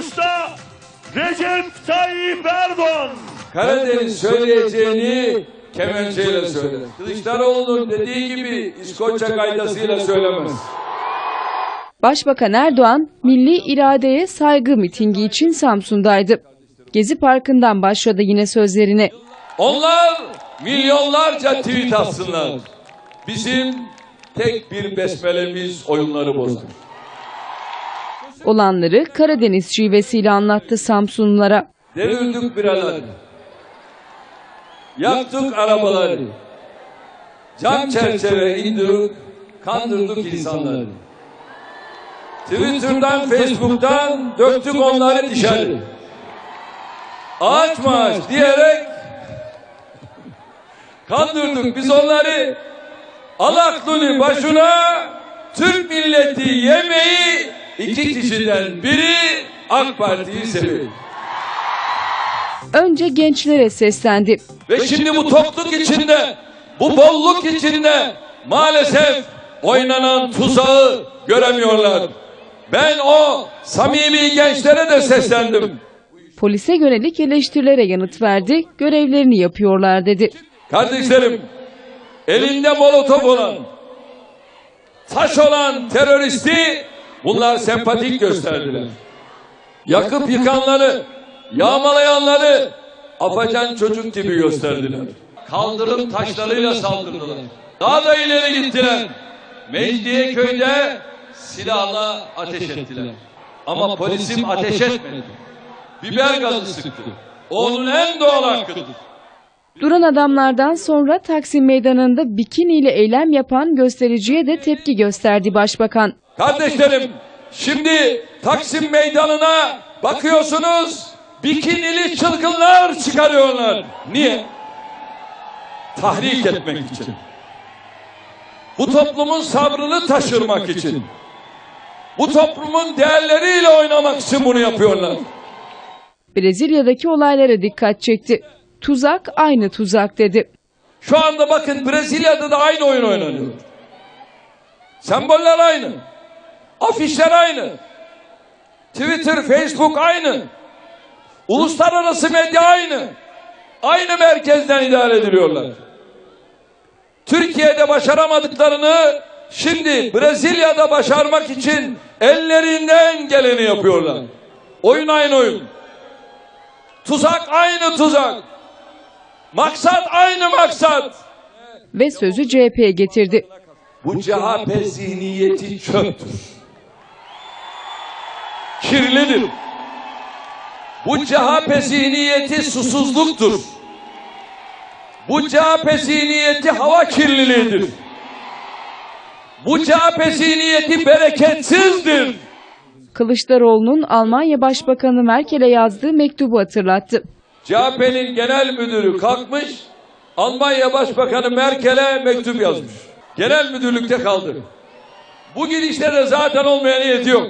Usta Recep Tayyip Erdoğan. Karadeniz söyleyeceğini kemençeyle söyler. Kılıçdaroğlu'nun dediği gibi İskoçya kaydasıyla söylemez. Başbakan Erdoğan, milli iradeye saygı mitingi için Samsun'daydı. Gezi Parkı'ndan başladı yine sözlerine. Onlar milyonlarca tweet atsınlar. Bizim tek bir besmelemiz oyunları bozdu. Olanları Karadeniz şivesiyle anlattı Samsunlulara. Devirdik biraları. Yaktık arabaları. Cam çerçeve indirdik, kandırdık insanları. Twitter'dan, Facebook'tan döktük onları dışarı. Ağaç maaş diyerek kandırdık biz onları. Al aklını başına Türk milleti yemeği iki kişiden biri AK Parti'yi seviyor. Önce gençlere seslendi. Ve şimdi bu tokluk içinde, bu bolluk içinde maalesef oynanan tuzağı göremiyorlar. Ben o samimi gençlere de seslendim. Polise yönelik eleştirilere yanıt verdi. Görevlerini yapıyorlar dedi. Kardeşlerim, elinde molotof olan, taş olan teröristi bunlar sempatik gösterdiler. Yakıp yıkanları, yağmalayanları afacan çocuk gibi gösterdiler. Kaldırım taşlarıyla saldırdılar. Daha da ileri gittiler. Mecidiyeköy'de silahla ateş ettiler. Ama polisim ateş etmedi. Biber gazı sıktı. Onun en doğal hakkıdır. Duran adamlardan sonra Taksim Meydanı'nda bikiniyle eylem yapan göstericiye de tepki gösterdi başbakan. Kardeşlerim şimdi Taksim Meydanı'na bakıyorsunuz bikinili çılgınlar çıkarıyorlar. Niye? Tahrik etmek için. Bu toplumun sabrını taşırmak için. Bu toplumun değerleriyle oynamak için bunu yapıyorlar. Brezilya'daki olaylara dikkat çekti. Tuzak aynı tuzak dedi. Şu anda bakın Brezilya'da da aynı oyun oynanıyor. Semboller aynı. Afişler aynı. Twitter, Facebook aynı. Uluslararası medya aynı. Aynı merkezden idare ediliyorlar. Türkiye'de başaramadıklarını şimdi Brezilya'da başarmak için ellerinden geleni yapıyorlar. Oyun aynı oyun. Tuzak aynı tuzak. Maksat aynı maksat. Ve sözü CHP'ye getirdi. Bu CHP zihniyeti çöptür. Kirlidir. Bu CHP zihniyeti susuzluktur. Bu CHP zihniyeti hava kirliliğidir. Bu CHP zihniyeti bereketsizdir. Kılıçdaroğlu'nun Almanya Başbakanı Merkel'e yazdığı mektubu hatırlattı. CHP'nin genel müdürü kalkmış, Almanya Başbakanı Merkel'e mektup yazmış. Genel müdürlükte kaldı. Bu gidişte de zaten olmaya niyeti yok.